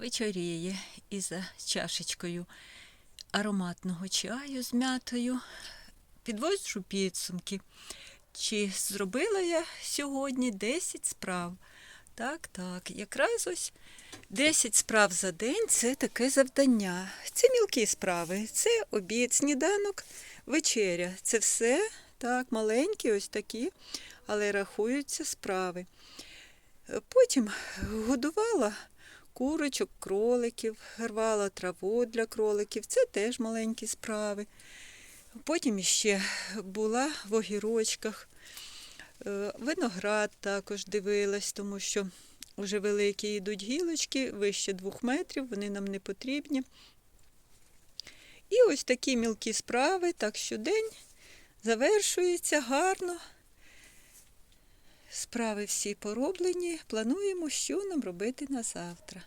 вечоріє і за чашечкою ароматного чаю з м'ятою. Підводжу підсумки. Чи зробила я сьогодні 10 справ? Так, так, якраз ось 10 справ за день це таке завдання. Це мілкі справи, це обід, сніданок, вечеря. Це все так, маленькі, ось такі, але рахуються справи. Потім годувала курочок, кроликів, рвала траву для кроликів. Це теж маленькі справи. Потім ще була в огірочках. Е, Виноград також дивилась, тому що вже великі йдуть гілочки, вище двох метрів, вони нам не потрібні. І ось такі мілкі справи, так що день завершується гарно. Справи всі пороблені. Плануємо, що нам робити на завтра.